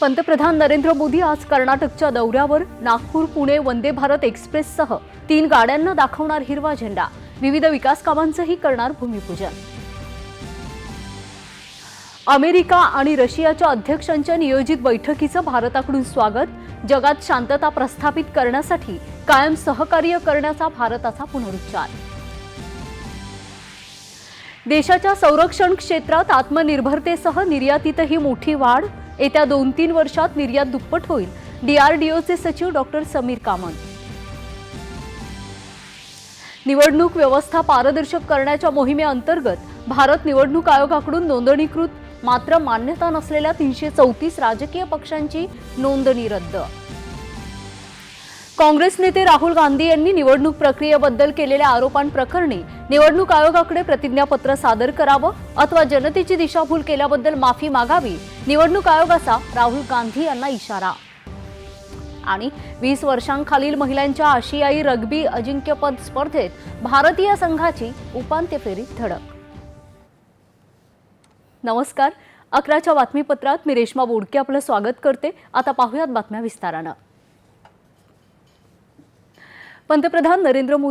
पंतप्रधान नरेंद्र मोदी आज कर्नाटकच्या दौऱ्यावर नागपूर पुणे वंदे भारत एक्सप्रेससह तीन गाड्यांना दाखवणार हिरवा झेंडा. विविध विकास कामांचंही करणार भूमिपूजन. अमेरिका आणि रशियाच्या अध्यक्षांच्या नियोजित बैठकीचं भारताकडून स्वागत. जगात शांतता प्रस्थापित करण्यासाठी कायम सहकार्य करण्याचा भारताचा पुनरुच्चार. देशाच्या संरक्षण क्षेत्रात आत्मनिर्भरतेसह निर्यातीतही मोठी वाढ. येत्या दोन तीन वर्षात निर्यात दुप्पट होईल. डीआरडीओचे सचिव डॉक्टर समीर कामत. निवडणूक व्यवस्था पारदर्शक करण्याच्या मोहिमेअंतर्गत भारत निवडणूक आयोगाकडून नोंदणीकृत मात्र मान्यता नसलेल्या तीनशे चौतीस राजकीय पक्षांची नोंदणी रद्द. काँग्रेस नेते राहुल गांधी यांनी निवडणूक प्रक्रियेबद्दल केलेल्या आरोपांप्रकरणी निवडणूक आयोगाकडे प्रतिज्ञापत्र सादर करावं अथवा जनतेची दिशाभूल केल्याबद्दल माफी मागावी निवडणूक आयोगाचा राहुल गांधी यांना इशारा. आणि वीस वर्षांखालील महिलांच्या आशियाई रग्बी अजिंक्यपद स्पर्धेत भारतीय संघाची उपांत्य फेरीत धडक. नमस्कार अकराच्या बातमीपत्रात मी रेश्मा बोडके आपलं स्वागत करते. आता पाहूयात बातम्या विस्तारानं. पंतप्रधान नरेंद्र मोदी